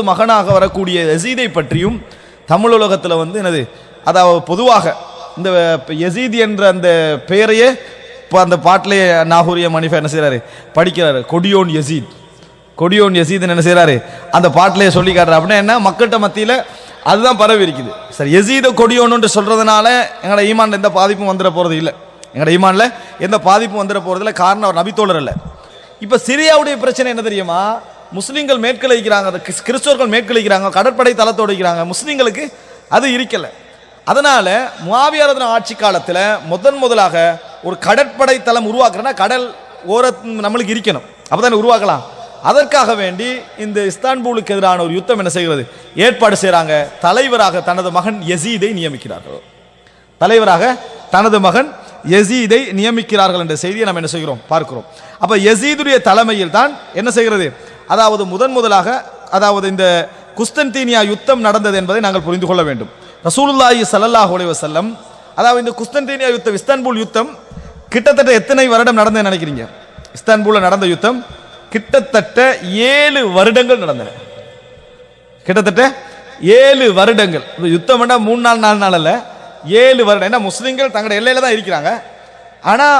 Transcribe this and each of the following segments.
மூன்றாவது மகனாக வரக்கூடிய யசீதை பற்றியும் தமிழுலகத்தில் வந்து என்னது அதாவது பொதுவாக இந்த யசீத் என்ற அந்த பெயரையே இப்போ அந்த பாட்டிலே நாகூரிய மணிஃபா என்ன செய்கிறாரு படிக்கிறாரு. கொடியோன் யசீத். கொடியோன் யசீத் என்ன செய்றாரு? அந்த பாட்டிலே சொல்லி காட்டுறாரு. அப்படின்னா என்ன? மக்கள்கிட்ட மத்தியில் அதுதான் பரவி இருக்குது. சரி எசீத கொடியோன்னு சொல்றதுனால எங்களோட ஈமான்ல எந்த பாதிப்பும் வந்துட போகிறது இல்லை. எங்களோட ஈமான்ல எந்த பாதிப்பும் வந்துட போறதில்ல. காரணம் அவர் நபித்தோழர் இல்லை இப்போ சிரியாவுடைய பிரச்சனை என்ன தெரியுமா? முஸ்லீம்கள் மேற்கழிக்கிறாங்க அந்த கிறிஸ்- கிறிஸ்தவர்கள் மேற்கழிக்கிறாங்க கடற்படை தளத்தோடுக்கிறாங்க முஸ்லீம்களுக்கு அது இருக்கலை. அதனால மாவியாரதன ஆட்சி காலத்தில் முதன் முதலாக ஒரு கடற்படை தளம் உருவாக்குறேன்னா கடல் ஓர நம்மளுக்கு இருக்கணும். அப்பதானே உருவாக்கலாம். அதற்காக வேண்டி இந்த இஸ்தான்புலுக்கு எதிரான ஒரு யுத்தம் என்ன செய்கிறது? ஏற்பாடு செய்கிறாங்க தலைவராக தனது மகன் எசீதை நியமிக்கிறார்கள். தலைவராக தனது மகன் எசீதை நியமிக்கிறார்கள் என்ற செய்தியை நம்ம என்ன செய்கிறோம்? பார்க்கிறோம். அப்போ எசீதுடைய தலைமையில் தான் என்ன செய்கிறது? அதாவது முதன் முதலாக அதாவது இந்த குஸ்தன்தீனியா யுத்தம் நடந்தது என்பதை நாங்கள் புரிந்து கொள்ள வேண்டும். ரசூலுல்லாஹி சல்லாஹ் அலைஹி வஸல்லம் அதாவது இந்த குஸ்தன்தீனியா யுத்தம் இஸ்தான்புல் யுத்தம் கிட்டத்தட்ட எத்தனை வருடம் நடந்தது நினைக்கிறீங்க? இஸ்தான்புல்ல நடந்த யுத்தம் கிட்டத்தட்ட ஏழு வருடங்கள் நடந்தன. கிட்டத்தட்ட ஏழு வருடங்கள். இந்த யுத்தம் வேண்டாம் மூணு நாள் நாலு நாள் அல்ல. ஏழு வருடம். ஏன்னா முஸ்லீம்கள் தங்களோட எல்லையில தான் இருக்கிறாங்க. ஆனால்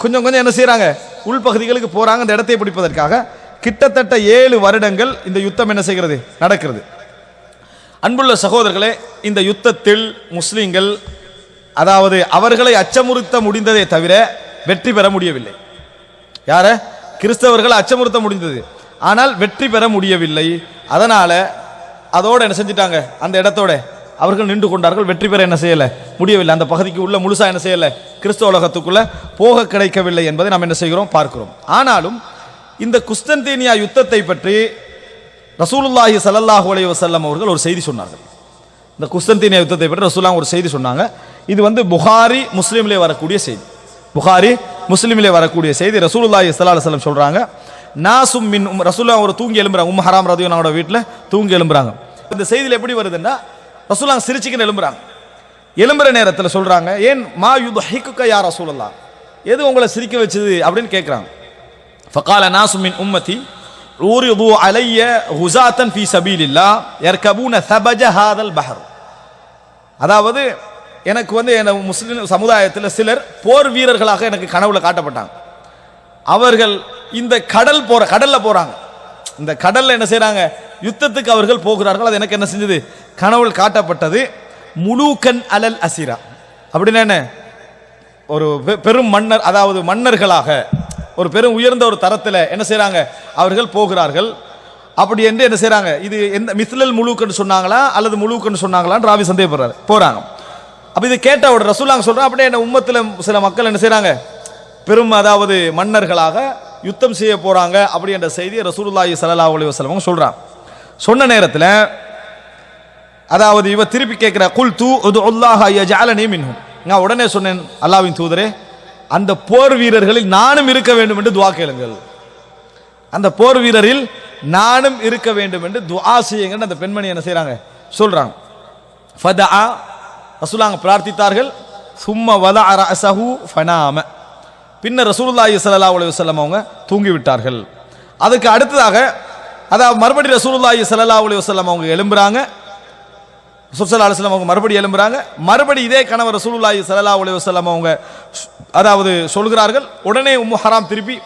கொஞ்சம் கொஞ்சம் என்ன செய்கிறாங்க உள்பகுதிகளுக்கு போகிறாங்க அந்த இடத்தை பிடிப்பதற்காக கிட்டத்தட்ட ஏழு வருடங்கள் இந்த யுத்தம் என்ன செய்கிறது? நடக்கிறது. அன்புள்ள சகோதரர்களே இந்த யுத்தத்தில் முஸ்லீம்கள் அதாவது அவர்களை அச்சமுறுத்த முடிந்ததே தவிர வெற்றி பெற முடியவில்லை. யார? கிறிஸ்தவர்களை அச்சமுறுத்த முடிந்தது. ஆனால் வெற்றி பெற முடியவில்லை. அதனால அதோடு என்ன செஞ்சிட்டாங்க? அந்த இடத்தோட அவர்கள் நின்று கொண்டார்கள். வெற்றி பெற என்ன செய்யலை? முடியவில்லை. அந்த பகுதிக்கு உள்ள முழுசா என்ன செய்யலை? கிறிஸ்தவ உலகத்துக்குள்ள போக கிடைக்கவில்லை என்பதை நாம் என்ன செய்கிறோம்? பார்க்கிறோம். ஆனாலும் இந்த குஸ்தந்தீனியா யுத்தத்தை பற்றி ரசூலுல்லாஹி ஸல்லல்லாஹு அலைஹி அவர்கள் ஒரு செய்தி சொன்னார்கள். இந்த குஸ்தந்தீனியா யுத்தத்தை பற்றி ரசூலுல்லாஹ் ஒரு செய்தி சொன்னாங்க. இது வந்து புகாரி முஸ்லீம்லே வரக்கூடிய செய்தி. புகாரி முஸ்லீம்லே வரக்கூடிய செய்தி ரசூலுல்லாஹி ஸல்லல்லாஹு அலைஹி சொல்கிறாங்க நாசும் மின் உம் ரசூலுல்லாஹ் ஒரு தூங்கி எழும்புறாங்க. உம் ஹராம் ரதியோனோட வீட்டில் தூங்கி எழும்புறாங்க. இந்த செய்தியில் எப்படி வருதுன்னா ரசூலுல்லாஹ் சிரிச்சுக்கின்னு எழும்புறாங்க. எழும்புற நேரத்தில் சொல்கிறாங்க ஏன் மா யுத ஹைக்குக்கா யார் ரசூலல்லா எது உங்களை சிரிக்க வச்சது அப்படின்னு கேட்குறாங்க فقال ناس من أمتي عرضوا علي غزاة في سبيل الله يركبون ثبج هذا البحر அதாவது எனக்கு வந்து என முஸ்லிம் சமுதாயத்தில் சிலர் போர் வீரர்களாக எனக்கு கனவுல காட்டப்பட்டாங்க அவர்கள் இந்த கடல் போற கடல்ல போறாங்க இந்த கடல்ல என்ன செய்றாங்க யுத்தத்துக்கு அவர்கள் போகிறார்கள் அது எனக்கு என்ன செஞ்சது கனவுல காட்டப்பட்டது முழுக்கன் அலல் அசிரா அப்படின்னா என்ன ஒரு பெ- பெரும் மன்னர் அதாவது மன்னர்களாக ஒரு பெரும் உயர்ந்த ஒரு தரத்தில் என்ன செய்கிறாங்க அவர்கள் போகிறார்கள். அப்படி என்று என்ன செய்கிறாங்க இது எந்த மிஸ்லல் முழுக்கன்னு சொன்னாங்களா? அல்லது முழுக்கன்னு சொன்னாங்களான்னு ராவி சந்தேகப்படுறாரு. போகிறாங்க அப்போ இது கேட்ட ஒரு ரசூலாங்க சொல்றான் அப்படியே என்ன உம்மத்தில் சில மக்கள் என்ன செய்கிறாங்க பெரும் அதாவது மன்னர்களாக யுத்தம் செய்ய போகிறாங்க அப்படி என்ற செய்தியை ரசூலுல்லாஹி சல்லா அலி வஸல்லம் சொல்கிறான் சொன்ன நேரத்தில் அதாவது இவ திருப்பி கேட்குற குல் தூ உது ஐயா யஜஅலனி மின்ஹும். நான் உடனே சொன்னேன் அல்லாஹ்வின் தூதரே அந்த போர் வீரர்களில் நானும் இருக்க வேண்டும் என்று துவா கேளுங்கள். அந்த போர் வீரரில் நானும் இருக்க வேண்டும் என்று துவா செய்யுங்கள் அந்த பெண்மணி என்ன செய்கிறாங்க சொல்கிறாங்க ஃபதா ரசூலாங்க பிரார்த்தித்தார்கள். சும்ம வதஅ அசஹு ஃபனாம. பின்னர் ரசூலுல்லாஹி ஸல்லல்லாஹு அலைஹி வஸல்லம் அவங்க தூங்கி விட்டார்கள் அதுக்கு அடுத்ததாக அதாவது மறுபடி ரசூலுல்லாஹி ஸல்லல்லாஹு அலைஹி வஸல்லம் அவங்க எழும்புறாங்க. சுசல்லா அலுவலம் அவங்க மறுபடி எழும்புறாங்க. மறுபடி இதே கணவர் ரசூலுல்லாஹி ஸல்லல்லாஹு அலைஹி வஸல்லம் அவங்க அதாவது சொல்கிறார்கள். உடனே உம்மு ஹராம் திருப்பி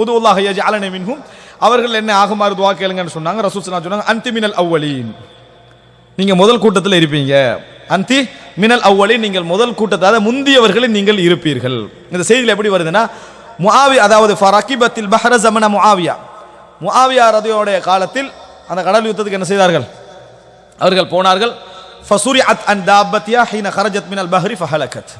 உதுல்லாஹ் யஜஅலனி மின்ஹும். அவர்கள் என்ன ஆகுமாறு துவா கேளுங்கன்னு சொன்னாங்க. ரசூல் ஸல்லல்லாஹு சொன்னாங்க அந்தி மினல் அவ்வலின். நீங்கள் முதல் கூட்டத்தில் இருப்பீங்க. அந்தி மினல் அவ்வளி நீங்கள் முதல் கூட்டத்தை அதாவது முந்தியவர்களில் நீங்கள் இருப்பீர்கள். இந்த செய்தியில் எப்படி வருதுன்னா முஆவி அதாவது ஃபரகிபத்தில் பஹரசமன முஆவியா. முஆவியா ரதியோடைய காலத்தில் அந்த கடல் யுத்தத்துக்கு என்ன செய்தார்கள்? அவர்கள் போனார்கள். ஃபசுரி அத் அண்ட் தாபத்தியா ஹீன ஹரஜத் மினல் பஹ்ரி ஃபஹலகத்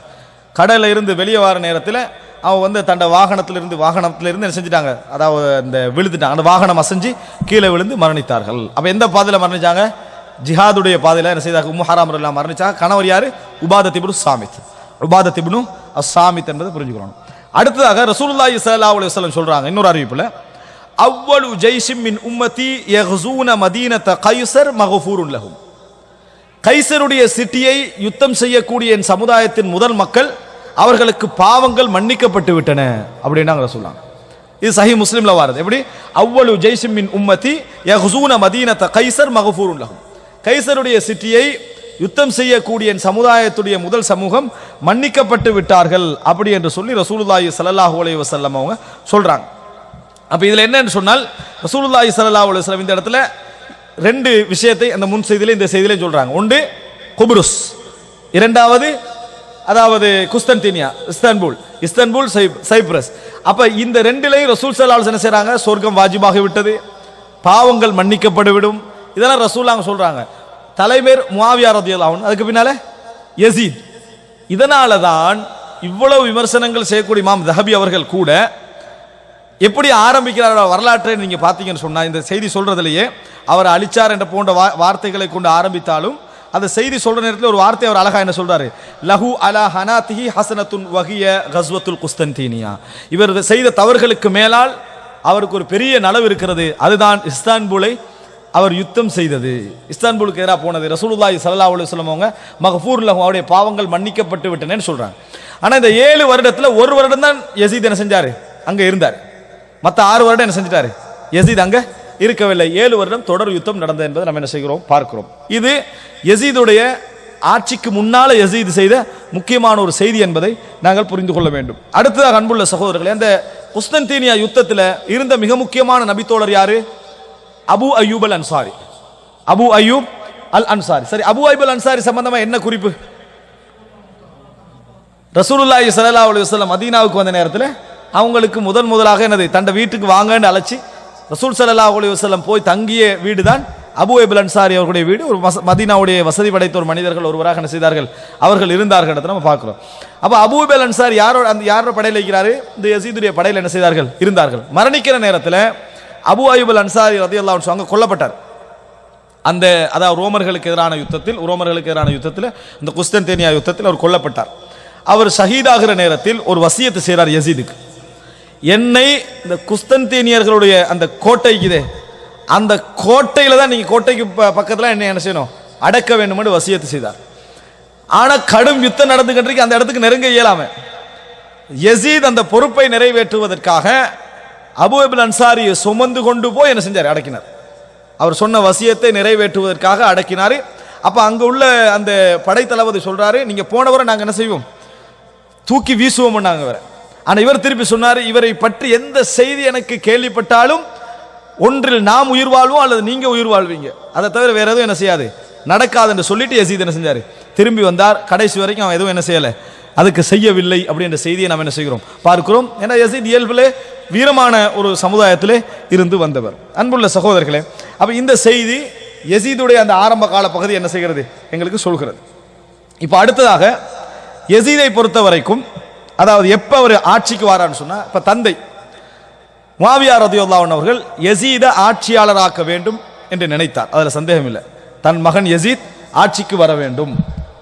கடலில் இருந்து வெளியே வர நேரத்தில் அவன் வந்து தண்ட வாகனத்திலிருந்து வாகனத்திலிருந்து என்ன செஞ்சுட்டாங்க? அதாவது இந்த விழுந்துட்டாங்க. அந்த வாகனம் அசைஞ்சு கீழே விழுந்து மரணித்தார்கள். அப்போ எந்த பாதையில் மரணிச்சாங்க? ஜிஹாதுடைய பாதையில் என்ன செய்தாங்க? உம்மு ஹராம் மரணிச்சாங்க. கணவர் யார்? உபாத திபுனு சாமித். உபாத திபுனு அசாமித் என்பதை புரிஞ்சுக்கணும். அடுத்ததாக ரசூல்லா ஸல்லல்லாஹு அலி வஸல்லம் சொல்கிறாங்க இன்னொரு அறிவிப்பில் அவ்வளு ஜெய்ஷிம் மின் உம்மதி யஹ்சூன மதீனத்த கைசர் மகஃபூருன் லஹும். கைசருடைய சிட்டியை யுத்தம் செய்யக்கூடிய என் சமுதாயத்தின் முதல் மக்கள் அவர்களுக்கு பாவங்கள் மன்னிக்கப்பட்டு விட்டன அப்படின்னாங்க சொல்லலாம் இது சஹி முஸ்லீம்ல வாரது. எப்படி? அவ்வளவு ஜெய்சிம் மின் உம்மதி யஹ்சூன மதீனத்த கைசர் மகஃபூருன் லகும் கைசருடைய சிட்டியை யுத்தம் செய்யக்கூடிய சமுதாயத்துடைய முதல் சமூகம் மன்னிக்கப்பட்டு விட்டார்கள் அப்படி என்று சொல்லி ரசூலுல்லாஹி சல்லாஹூ அலைய வசல்லம் அவங்க சொல்றாங்க. அப்போ இதில் என்னன்னு சொன்னால் ரசூலுல்லாஹி சல்லாஹூ அலுவலம் இந்த இடத்துல ரெண்டு விஷயத்தை அந்த முன் செய்தியில இந்த செய்தியில சொல்றாங்க. ஒன்று குபுருஸ். இரண்டாவது அதாவது குஸ்தன்தீனியா இஸ்தான்புல். இஸ்தான்புல் சைப்- சைப்ரஸ். அப்ப இந்த ரெண்டிலையும் ரசூல் ஸல்லல்லாஹு ஆலோசனை என்ன செய்றாங்க? சொர்க்கம் வாஜிபாகி விட்டது. பாவங்கள் மன்னிக்கப்பட்டு விடும் இதெல்லாம் அவங்க சொல்றாங்க. தலைவர் முஆவியா ரதியல்லாஹு அதுக்கு பின்னால யசீத். இதனால தான் இவ்வளவு விமர்சனங்கள் செய்யக்கூடிய மாம் தஹபி அவர்கள் கூட எப்படி ஆரம்பிக்கிறார் வரலாற்றை நீங்கள் பார்த்தீங்கன்னு சொன்னால் இந்த செய்தி சொல்கிறதுலையே அவர் அழிச்சார் என்ற போன்ற வா- வார்த்தைகளை கொண்டு ஆரம்பித்தாலும் அந்த செய்தி சொல்கிற நேரத்தில் ஒரு வார்த்தை அவர் அழகா என்ன சொல்கிறாரு லஹு அலா ஹனாத்திஹி ஹசனத்துன் வகிய கஸ்வத்துல் குஸ்தன்தீனியா. இவர் செய்த தவறுகளுக்கு மேலால் அவருக்கு ஒரு பெரிய நலவு இருக்கிறது. அதுதான் இஸ்தான்புலை அவர் யுத்தம் செய்தது. இஸ்தான்புலுக்கு எதிராக போனது. ரசூலுல்லாஹி சல்லா அலைஹி வஸல்லம் மகஃபூர் லஹு அவருடைய பாவங்கள் மன்னிக்கப்பட்டு விட்டனேன்னு சொல்கிறாங்க ஆனால் இந்த ஏழு வருடத்தில் ஒரு வருடம் தான் யசீத் என்ன செஞ்சார்? அங்கே இருந்தார். மற்ற ஆறு வருடம் என்ன செஞ்சிட்டாரு? யசீத் அங்கே இருக்கவில்லை. ஏழு வருடம் தொடர் யுத்தம் நடந்தது என்பதை நம்ம என்ன செய்கிறோம்? பார்க்கிறோம். இது எசீதுடைய ஆட்சிக்கு முன்னால் எசீது செய்த முக்கியமான ஒரு செய்தி என்பதை நாங்கள் புரிந்து கொள்ள வேண்டும். அடுத்ததாக அன்புள்ள சகோதரர்களே அந்த குஸ்தன்தீனியா யுத்தத்தில் இருந்த மிக முக்கியமான நபித்தோழர் யாரு? அபு அயூப் அல் அன்சாரி. அபு அயூப் அல் அன்சாரி. சரி அபு அயூப் அல் அன்சாரி சம்பந்தமா என்ன குறிப்பு? ரசூலுல்லாஹி ஸல்லல்லாஹு அலைஹி வஸல்லம் மதீனாவுக்கு வந்த நேரத்தில் அவங்களுக்கு முதன் முதலாக என்னது? தண்ட வீட்டுக்கு வாங்கன்னு அழைச்சி ரசூல் சல்லா அலி வசலம் போய் தங்கிய வீடு தான் அபு அய்யூப் அன்சாரி அவர்களுடைய வீடு. ஒரு வச- மதீனாவுடைய வசதி படைத்த ஒரு மனிதர்கள் ஒருவராக என்ன செய்தார்கள்? அவர்கள் இருந்தார்கள் நம்ம பார்க்குறோம். அப்போ அபு அய்யூப் அன்சார் அன்சாரி யாரோட அந்த யாரோட படையில் இருக்கிறாரு? இந்த யசீதுடைய படையில் என்ன செய்தார்கள்? இருந்தார்கள். மரணிக்கிற நேரத்தில் அபு அயுபல் அன்சாரி ரதியல்லாஹு அன்ஹு அங்க கொல்லப்பட்டார். அந்த அதாவது ரோமர்களுக்கு எதிரான யுத்தத்தில் ரோமர்களுக்கு எதிரான யுத்தத்தில் இந்த குஸ்தன்தேனியா யுத்தத்தில் அவர் கொல்லப்பட்டார். அவர் ஷஹீதாகிற நேரத்தில் ஒரு வசியத்தை செய்கிறார் யசீதுக்கு. என்னை இந்த குஸ்தந்தீனியர்களுடைய அந்த கோட்டைக்குதே அந்த கோட்டையில் தான் நீங்கள் கோட்டைக்கு ப- பக்கத்துல என்ன என்ன செய்யணும்? அடக்க வேண்டும்னு வசியத்தை செய்தார். ஆனால் கடும் யுத்தம் நடந்துகிட்டு அந்த இடத்துக்கு நெருங்க இயலாம. எசீத் அந்த பொறுப்பை நிறைவேற்றுவதற்காக அபு அபுல் அன்சாரியை சுமந்து கொண்டு போய் என்ன செஞ்சார்? அடக்கினார். அவர் சொன்ன வசியத்தை நிறைவேற்றுவதற்காக அடக்கினார். அப்போ அங்கே உள்ள அந்த படைத்தளபதி சொல்கிறாரு நீங்கள் போனவரை நாங்கள் என்ன செய்வோம்? தூக்கி வீசுவோம்னாங்க வேற ஆனால் இவர் திருப்பி சொன்னார் இவரை பற்றி எந்த செய்தி எனக்கு கேள்விப்பட்டாலும் ஒன்றில் நாம் உயிர் வாழ்வோம் அல்லது நீங்கள் உயிர் வாழ்வீங்க. அதை தவிர வேறு எதுவும் என்ன செய்யாது. நடக்காது என்று சொல்லிட்டு யசீத் என்ன செஞ்சார். திரும்பி வந்தார். கடைசி வரைக்கும் அவன் எதுவும் என்ன செய்யலை. அதுக்கு செய்யவில்லை அப்படின்ற செய்தியை நாம் என்ன செய்கிறோம்? பார்க்கிறோம். ஏன்னா யசீத் இயல்பிலே வீரமான ஒரு சமுதாயத்திலே இருந்து வந்தவர். அன்புள்ள சகோதரர்களே அப்போ இந்த செய்தி யசீதுடைய அந்த ஆரம்ப கால பகுதி என்ன செய்கிறது? எங்களுக்கு சொல்கிறது. இப்போ அடுத்ததாக யசீதை பொறுத்த வரைக்கும் அதாவது எப்போ அவர் ஆட்சிக்கு வாரான்னு சொன்னா இப்போ தந்தை மாவியார் ரதியுல்லாவன் அவர்கள் எசீத ஆட்சியாளராக்க வேண்டும் என்று நினைத்தார். அதில் சந்தேகம் இல்லை. தன் மகன் எசீத் ஆட்சிக்கு வர வேண்டும்.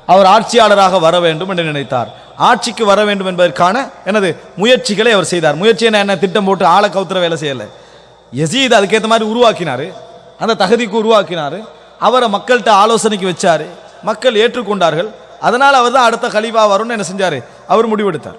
அவர் ஆட்சியாளராக வர வேண்டும் என்று நினைத்தார். ஆட்சிக்கு வர வேண்டும் என்பதற்கான எனது முயற்சிகளை அவர் செய்தார். முயற்சி என்ன என்ன திட்டம் போட்டு ஆளை கவுத்துற வேலை செய்யலை. எசீத் அதுக்கேற்ற மாதிரி உருவாக்கினார். அந்த தகுதிக்கு உருவாக்கினார். அவரை மக்கள்கிட்ட ஆலோசனைக்கு வச்சாரு. மக்கள் ஏற்றுக்கொண்டார்கள். அதனால் அவர் தான் அடுத்த கலிவா வரும்னு என்ன செஞ்சார்? அவர் முடிவெடுத்தார்.